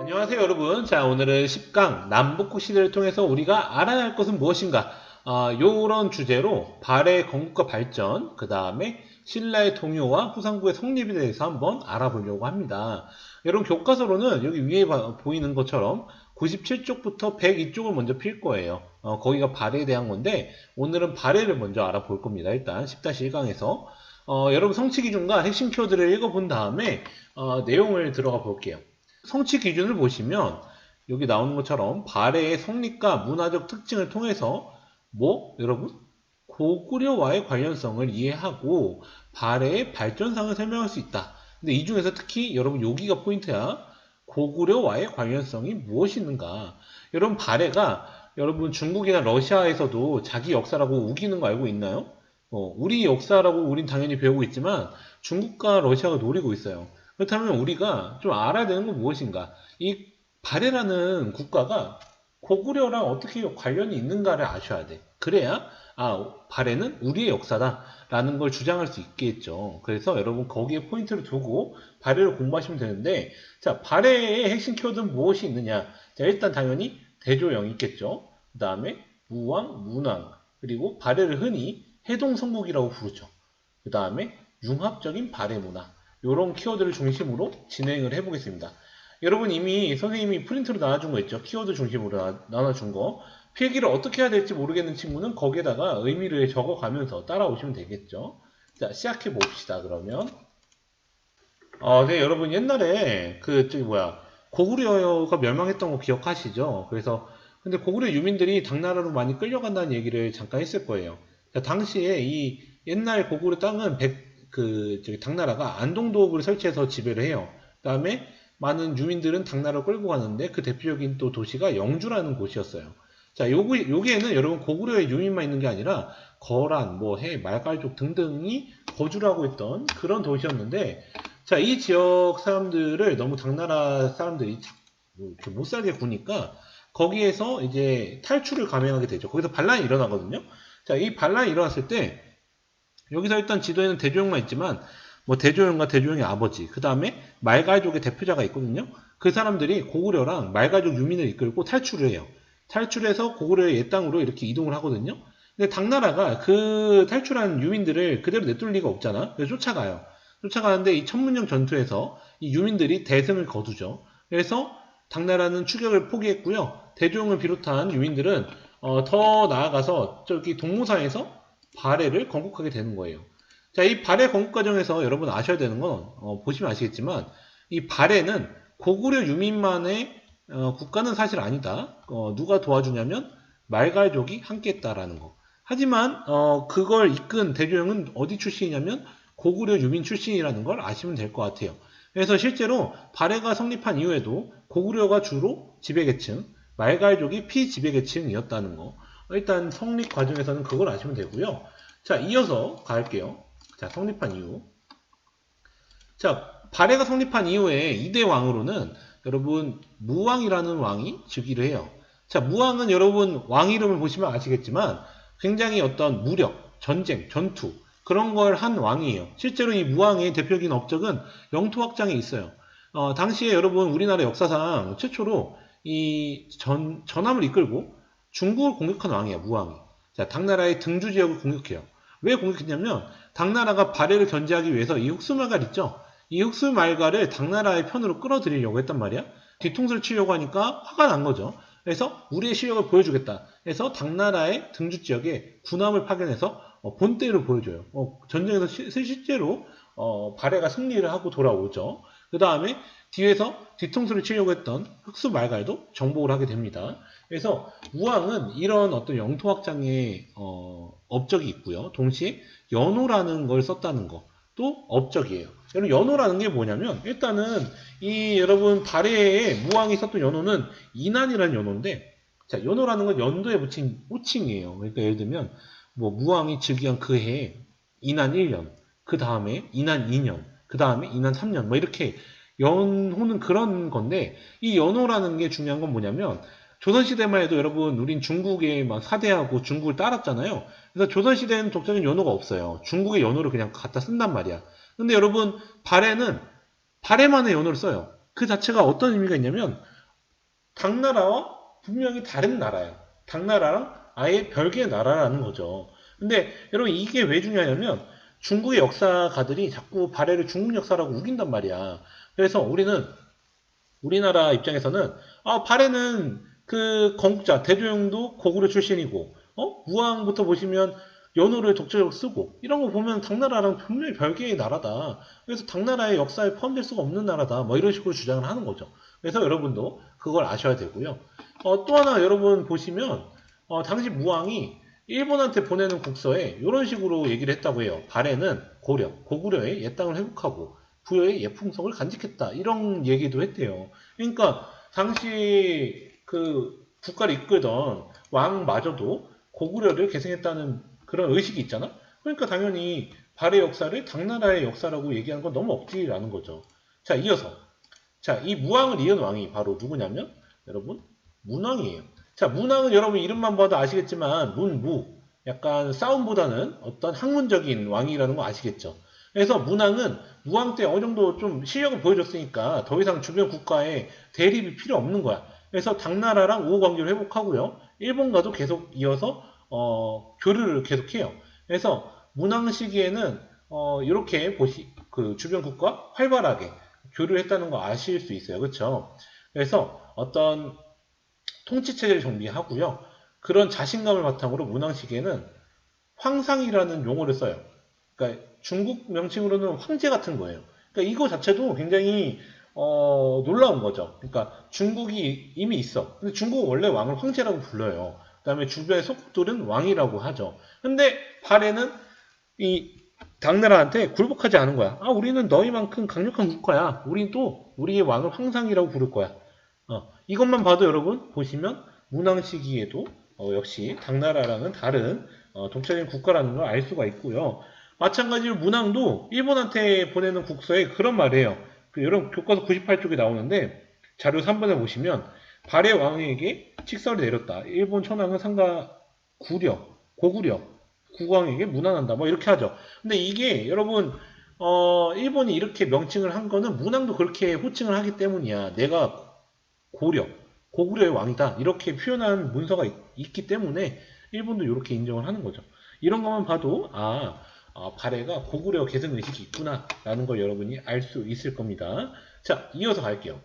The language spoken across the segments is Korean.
안녕하세요 여러분. 자 오늘은 10강 남북국 시대를 통해서 우리가 알아야 할 것은 무엇인가? 아, 요런 주제로 발해 건국과 발전 그 다음에 신라의 동요와 후삼국의 성립에 대해서 한번 알아보려고 합니다. 여러분 교과서로는 여기 위에 봐- 보이는 것처럼 97쪽부터 102쪽을 먼저 필 거예요. 어, 거기가 발해에 대한 건데 오늘은 발해를 먼저 알아볼 겁니다. 일단 10-1강에서 어, 여러분 성취 기준과 핵심 키워드를 읽어본 다음에 어, 내용을 들어가 볼게요 성취 기준을 보시면 여기 나오는 것처럼 발해의 성립과 문화적 특징을 통해서 뭐 여러분 고구려와의 관련성을 이해하고 발해의 발전상을 설명할 수 있다. 근데 이 중에서 특히 여러분 여기가 포인트야. 고구려와의 관련성이 무엇이 있는가? 여러분 발해가 여러분 중국이나 러시아에서도 자기 역사라고 우기는 거 알고 있나요? 어, 우리 역사라고 우린 당연히 배우고 있지만 중국과 러시아가 노리고 있어요. 그렇다면 우리가 좀 알아야 되는 건 무엇인가? 이 발해라는 국가가 고구려랑 어떻게 관련이 있는가를 아셔야 돼. 그래야 아 발해는 우리의 역사다라는 걸 주장할 수 있겠죠. 그래서 여러분 거기에 포인트를 두고 발해를 공부하시면 되는데 자 발해의 핵심 키워드는 무엇이 있느냐? 자 일단 당연히 대조영이 있겠죠. 그 다음에 무왕, 문왕 그리고 발해를 흔히 해동 성국이라고 부르죠. 그 다음에 융합적인 발해 문화 이런 키워드를 중심으로 진행을 해보겠습니다. 여러분 이미 선생님이 프린트로 나눠준 거 있죠? 키워드 중심으로 나, 나눠준 거. 필기를 어떻게 해야 될지 모르겠는 친구는 거기에다가 의미를 적어가면서 따라오시면 되겠죠? 자, 시작해 봅시다, 그러면. 어, 네, 여러분 옛날에 그, 저기 뭐야, 고구려가 멸망했던 거 기억하시죠? 그래서, 근데 고구려 유민들이 당나라로 많이 끌려간다는 얘기를 잠깐 했을 거예요. 자, 당시에 이 옛날 고구려 땅은 백, 그, 저기 당나라가 안동도읍을 설치해서 지배를 해요. 그 다음에 많은 유민들은 당나라로 끌고 가는데 그 대표적인 또 도시가 영주라는 곳이었어요. 자, 요기, 여기에는 여러분 고구려의 유민만 있는 게 아니라 거란, 뭐 해, 말갈족 등등이 거주를 하고 있던 그런 도시였는데 자, 이 지역 사람들을 너무 당나라 사람들이 못 살게 구니까 거기에서 이제 탈출을 감행하게 되죠. 거기서 반란이 일어나거든요. 자, 이 반란이 일어났을 때 여기서 일단 지도에는 대조영만 있지만 뭐 대조영과 대조영의 아버지, 그 다음에 말갈족의 대표자가 있거든요. 그 사람들이 고구려랑 말갈족 유민을 이끌고 탈출을 해요. 탈출해서 고구려의 옛 땅으로 이렇게 이동을 하거든요. 근데 당나라가 그 탈출한 유민들을 그대로 내둘 리가 없잖아. 그래서 쫓아가요. 쫓아가는데 이 천문령 전투에서 이 유민들이 대승을 거두죠. 그래서 당나라는 추격을 포기했고요. 대종을 비롯한 유민들은 어, 더 나아가서 저기 동무사에서 발해를 건국하게 되는 거예요. 자, 이 발해 건국 과정에서 여러분 아셔야 되는 건 어, 보시면 아시겠지만 이 발해는 고구려 유민만의 어, 국가는 사실 아니다. 어, 누가 도와주냐면 말갈족이 함께했다라는 거. 하지만 어, 그걸 이끈 대조영은 어디 출신이냐면 고구려 유민 출신이라는 걸 아시면 될 것 같아요. 그래서 실제로 발해가 성립한 이후에도 고구려가 주로 지배계층, 말갈족이 피지배계층이었다는 거. 일단 성립 과정에서는 그걸 아시면 되고요. 자, 이어서 갈게요. 자, 성립한 이후. 자, 발해가 성립한 이후에 이대 왕으로는 여러분 무왕이라는 왕이 즉위를 해요. 자, 무왕은 여러분 왕 이름을 보시면 아시겠지만 굉장히 어떤 무력, 전쟁, 전투 그런 걸 한 왕이에요. 실제로 이 무왕의 대표적인 업적은 영토 확장에 있어요. 어, 당시에 여러분 우리나라 역사상 최초로 이 전, 전함을 이끌고 중국을 공격한 왕이야, 무왕이. 자, 당나라의 등주 지역을 공격해요. 왜 공격했냐면 당나라가 발해를 견제하기 위해서 이 흑수말갈 있죠? 이 흑수말갈을 당나라의 편으로 끌어들이려고 했단 말이야. 뒤통수를 치려고 하니까 화가 난 거죠. 그래서 우리의 실력을 보여주겠다. 그래서 당나라의 등주 지역에 군함을 파견해서 어, 본때를 보여줘요. 어, 전쟁에서 시- 실제로 어, 발해가 승리를 하고 돌아오죠. 그 다음에 뒤에서 뒤통수를 치려고 했던 흑수 말갈도 정복을 하게 됩니다. 그래서 우왕은 이런 어떤 영토 확장의 어, 업적이 있고요. 동시에 연호라는 걸 썼다는 것도 업적이에요. 여러분 연호라는 게 뭐냐면 일단은 이 여러분 발해에 무왕이 썼던 연호는 이난이라는 연호인데 자 연호라는 건 연도에 붙인 호칭이에요. 그러니까 예를 들면 뭐 무왕이 즉위한 그 해에 이난 1년, 그 다음에 이난 2년, 그 다음에 이난 3년, 뭐 이렇게 연호는 그런 건데 이 연호라는 게 중요한 건 뭐냐면 조선시대만 해도 여러분 우린 중국에 막 사대하고 중국을 따랐잖아요. 그래서 조선시대는 독자적인 연호가 없어요. 중국의 연호를 그냥 갖다 쓴단 말이야. 근데 여러분 발해는 발해만의 연어를 써요. 그 자체가 어떤 의미가 있냐면 당나라와 분명히 다른 나라야. 당나라랑 아예 별개의 나라라는 거죠. 근데 여러분 이게 왜 중요하냐면 중국의 역사가들이 자꾸 발해를 중국 역사라고 우긴단 말이야. 그래서 우리는 우리나라 입장에서는 아 발해는 그 건국자 대조영도 고구려 출신이고 어 우왕부터 보시면 연호를 독자적으로 쓰고 이런 거 보면 당나라랑 분명히 별개의 나라다. 그래서 당나라의 역사에 포함될 수가 없는 나라다. 뭐 이런 식으로 주장을 하는 거죠. 그래서 여러분도 그걸 아셔야 되고요. 어, 또 하나 여러분 보시면 어, 당시 무왕이 일본한테 보내는 국서에 이런 식으로 얘기를 했다고 해요. 발해는 고려, 고구려의 옛 땅을 회복하고 부여의 예풍성을 간직했다. 이런 얘기도 했대요. 그러니까 당시 그 국가를 이끌던 왕마저도 고구려를 계승했다는 그런 의식이 있잖아. 그러니까 당연히 발해 역사를 당나라의 역사라고 얘기하는 건 너무 억지라는 거죠. 자, 이어서 자, 이 무왕을 이은 왕이 바로 누구냐면 여러분 문왕이에요. 자, 문왕은 여러분 이름만 봐도 아시겠지만 문무 약간 싸움보다는 어떤 학문적인 왕이라는 거 아시겠죠? 그래서 문왕은 무왕 때 어느 정도 좀 실력을 보여줬으니까 더 이상 주변 국가에 대립이 필요 없는 거야. 그래서 당나라랑 우호 관계를 회복하고요. 일본과도 계속 이어서 어, 교류를 계속해요. 그래서 문왕 시기에는 어, 이렇게 보시 그 주변 국가 활발하게 교류를 했다는 거 아실 수 있어요. 그렇죠? 그래서 어떤 통치 체제를 정비하고요. 그런 자신감을 바탕으로 문왕 시기에는 황상이라는 용어를 써요. 그러니까 중국 명칭으로는 황제 같은 거예요. 그러니까 이거 자체도 굉장히 어, 놀라운 거죠. 그러니까 중국이 이미 있어. 근데 중국은 원래 왕을 황제라고 불러요. 그 다음에 주변의 속국들은 왕이라고 하죠. 근데 발해는 이 당나라한테 굴복하지 않은 거야. 아, 우리는 너희만큼 강력한 국가야. 우린 또 우리의 왕을 황상이라고 부를 거야. 어, 이것만 봐도 여러분 보시면 문왕 시기에도 어, 역시 당나라랑은 다른 어, 독자적인 국가라는 걸 알 수가 있고요. 마찬가지로 문왕도 일본한테 보내는 국서에 그런 말이에요. 그 여러분 교과서 98쪽에 나오는데 자료 3번에 보시면 발해 왕에게 칙서를 내렸다. 일본 천황은 상가 구려, 고구려, 국왕에게 문안한다. 뭐 이렇게 하죠. 근데 이게 여러분 어, 일본이 이렇게 명칭을 한 거는 문왕도 그렇게 호칭을 하기 때문이야. 내가 고려, 고구려의 왕이다. 이렇게 표현한 문서가 있, 기 때문에 일본도 이렇게 인정을 하는 거죠. 이런 것만 봐도 아, 아 발해가 고구려 계승 의식이 있구나 라는 걸 여러분이 알 수 있을 겁니다. 자, 이어서 갈게요.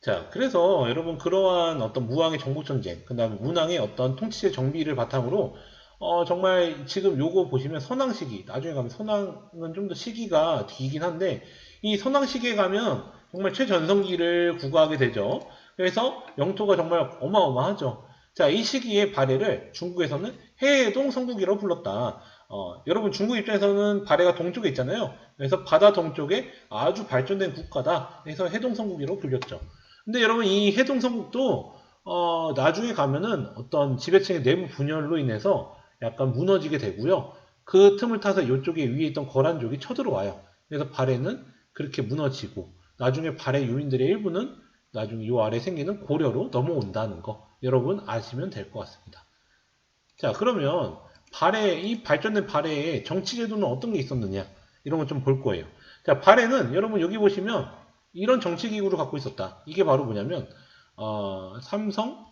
자, 그래서 여러분 그러한 어떤 무왕의 정복 전쟁, 그 다음에 문왕의 어떤 통치의 정비를 바탕으로 어, 정말 지금 요거 보시면 선왕 시기, 나중에 가면 선왕은 좀 더 시기가 뒤긴 한데 이 선왕 시기에 가면 정말 최전성기를 구가하게 되죠. 그래서 영토가 정말 어마어마하죠. 자, 이 시기의 발해를 중국에서는 해해동 성국이라고 불렀다. 어, 여러분 중국 입장에서는 발해가 동쪽에 있잖아요. 그래서 바다 동쪽에 아주 발전된 국가다. 그래서 해동성국이라고 불렸죠. 근데 여러분 이 해동성국도 어, 나중에 가면은 어떤 지배층의 내부 분열로 인해서 약간 무너지게 되고요. 그 틈을 타서 이쪽에 위에 있던 거란족이 쳐들어와요. 그래서 발해는 그렇게 무너지고 나중에 발해 요인들의 일부는 나중에 이 아래 생기는 고려로 넘어온다는 거 여러분 아시면 될 것 같습니다. 자 그러면 발해 이 발전된 발해에 정치 제도는 어떤 게 있었느냐 이런 걸 좀 볼 거예요. 자 발해는 여러분 여기 보시면 이런 정치 기구를 갖고 있었다. 이게 바로 뭐냐면 어, 삼성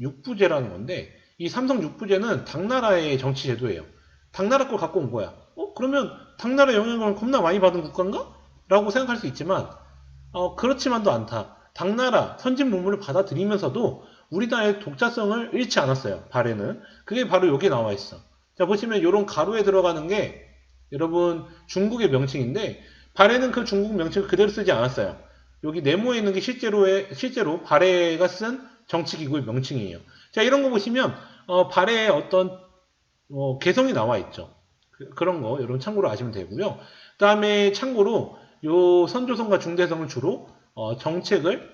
육부제라는 건데 이 삼성 육부제는 당나라의 정치 제도예요. 당나라 걸 갖고 온 거야. 어 그러면 당나라 영향을 겁나 많이 받은 국가인가? 라고 생각할 수 있지만 어, 그렇지만도 않다. 당나라 선진 문물을 받아들이면서도 우리나라의 독자성을 잃지 않았어요. 발에는. 그게 바로 여기에 나와 있어. 자 보시면 이런 가로에 들어가는 게 여러분 중국의 명칭인데 발해는 그 중국 명칭을 그대로 쓰지 않았어요. 여기 네모에 있는 게 실제로의, 실제로 발해가 쓴 정치기구의 명칭이에요. 자, 이런 거 보시면, 어, 발해의 어떤, 어, 개성이 나와 있죠. 그, 런 거, 여러분 참고로 아시면 되고요. 그 다음에 참고로, 요 선조성과 중대성을 주로, 어, 정책을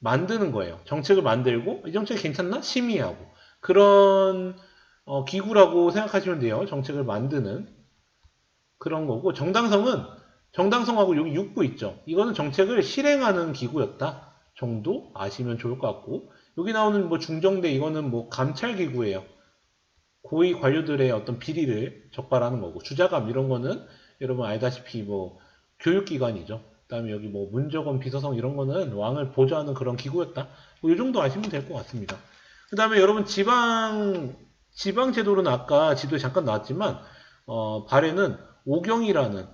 만드는 거예요. 정책을 만들고, 이 정책이 괜찮나? 심의하고. 그런, 어, 기구라고 생각하시면 돼요. 정책을 만드는. 그런 거고, 정당성은 정당성하고 여기 6부 있죠. 이거는 정책을 실행하는 기구였다 정도 아시면 좋을 것 같고 여기 나오는 뭐 중정대 이거는 뭐 감찰 기구예요. 고위 관료들의 어떤 비리를 적발하는 거고 주자감 이런 거는 여러분 알다시피 뭐 교육기관이죠. 그다음에 여기 뭐 문조건 비서성 이런 거는 왕을 보좌하는 그런 기구였다. 뭐이 정도 아시면 될 것 같습니다. 그다음에 여러분 지방 지방 제도로는 아까 지도에 잠깐 나왔지만 어, 발해는 오경이라는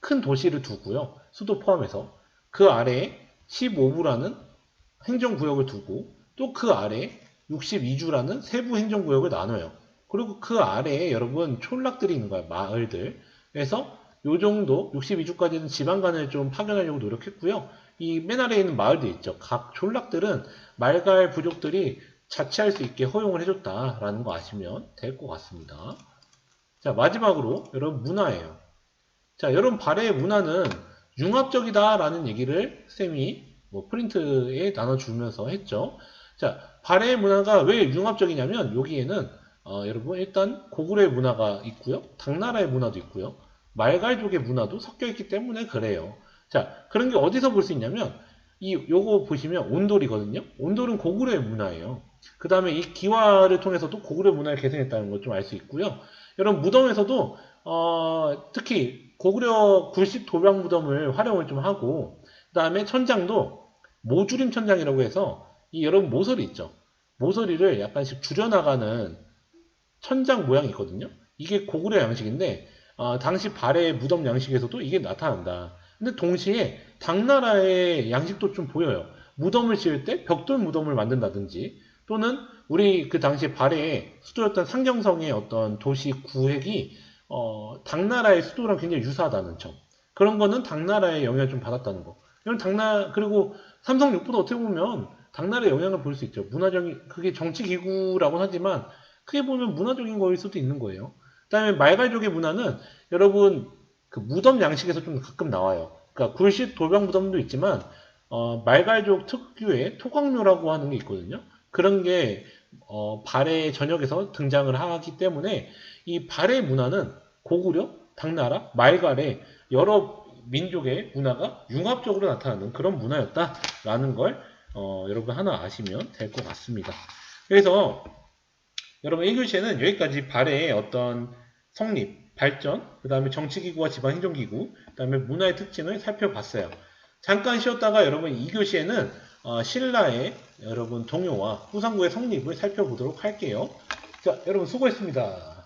큰 도시를 두고요. 수도 포함해서 그 아래에 15부라는 행정구역을 두고 또 그 아래에 62주라는 세부 행정구역을 나눠요. 그리고 그 아래에 여러분 촌락들이 있는 거예요. 마을들. 그래서 요 정도 62주까지는 지방간을 좀 파견하려고 노력했고요. 이 맨 아래에 있는 마을들 있죠. 각 촌락들은 말갈 부족들이 자치할 수 있게 허용을 해줬다라는 거 아시면 될 것 같습니다. 자 마지막으로 여러분 문화예요. 자 여러분 발해의 문화는 융합적이다라는 얘기를 쌤이 뭐 프린트에 나눠주면서 했죠. 자 발해의 문화가 왜 융합적이냐면 여기에는 어, 여러분 일단 고구려의 문화가 있고요. 당나라의 문화도 있고요. 말갈족의 문화도 섞여 있기 때문에 그래요. 자 그런 게 어디서 볼 수 있냐면 이 요거 보시면 온돌이거든요. 온돌은 고구려의 문화예요. 그 다음에 이 기와를 통해서도 고구려 문화를 개선했다는 걸 좀 알 수 있고요. 여러분 무덤에서도 어, 특히 고구려 굴식 도벽 무덤을 활용을 좀 하고 그 다음에 천장도 모주림 천장이라고 해서 이 여러분 모서리 있죠. 모서리를 약간씩 줄여나가는 천장 모양이 있거든요. 이게 고구려 양식인데 어, 당시 발해 무덤 양식에서도 이게 나타난다. 근데 동시에 당나라의 양식도 좀 보여요. 무덤을 지을 때 벽돌 무덤을 만든다든지 또는 우리 그 당시 발해의 수도였던 상경성의 어떤 도시 구획이 어, 당나라의 수도랑 굉장히 유사하다는 점. 그런 거는 당나라의 영향을 좀 받았다는 거. 이런 당나 그리고 삼성 육부도 어떻게 보면 당나라의 영향을 볼 수 있죠. 문화적인 그게 정치 기구라고는 하지만 크게 보면 문화적인 거일 수도 있는 거예요. 그다음에 말갈족의 문화는 여러분 그 무덤 양식에서 좀 가끔 나와요. 그러니까 굴식 돌병 무덤도 있지만 어, 말갈족 특유의 토광묘라고 하는 게 있거든요. 그런 게 어, 발해 전역에서 등장을 하기 때문에 이 발해 문화는 고구려, 당나라, 말갈의 여러 민족의 문화가 융합적으로 나타나는 그런 문화였다라는 걸 어, 여러분 하나 아시면 될 것 같습니다. 그래서 여러분 1교시에는 여기까지 발해의 어떤 성립, 발전, 그 다음에 정치기구와 지방행정기구, 그 다음에 문화의 특징을 살펴봤어요. 잠깐 쉬었다가 여러분 2교시에는 어, 신라의 여러분 동요와 후상구의 성립을 살펴보도록 할게요. 자, 여러분 수고했습니다.